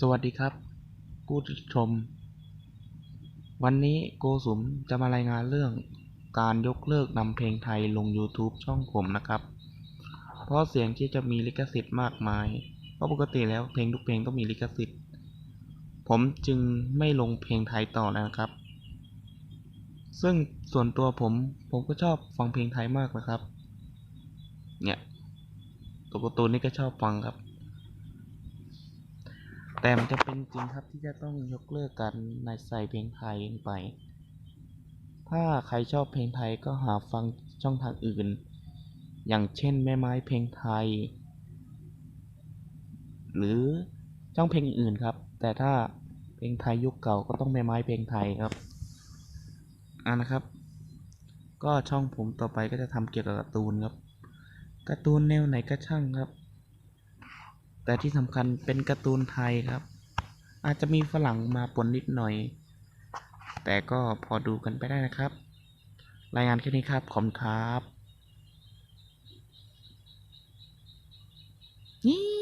สวัสดีครับ ผู้ชม วันนี้โกสุมจะมารายงานเรื่องการยกเลิกนำเพลงไทยลง YouTube ช่องผมนะครับ เพราะเสียงที่จะมีลิขสิทธิ์มากมาย เพราะปกติแล้วเพลงทุกเพลงต้องมีลิขสิทธิ์ ผมจึงไม่ลงเพลงไทยต่อแล้วนะครับ ซึ่งส่วนตัวผมผมก็ชอบฟังเพลงไทยมากนะครับ เนี่ยตัวการ์ตูนนี่ก็ชอบฟังครับ แต่มันจะเป็นจริงครับที่จะต้องยกเลิกการในใส่เพลงไทยลงไป ถ้าใครชอบเพลงไทยก็หาฟังช่องทางอื่น อย่างเช่นแม่ไม้เพลงไทย หรือช่องเพลงอื่นครับ แต่ถ้าเพลงไทยยุคเก่าก็ต้องแม่ไม้เพลงไทยครับอ่านะครับ ก็ช่องผมต่อไปก็จะทำเกี่ยวกับการ์ตูนครับการ์ตูนแนวไหนก็ช่างครับ แต่ที่สำคัญเป็นการ์ตูนไทยครับ อาจจะมีฝรั่งมาปนนิดหน่อย แต่ก็พอดูกันไปได้นะครับ รายงานแค่นี้ครับ ขอบคุณครับนี่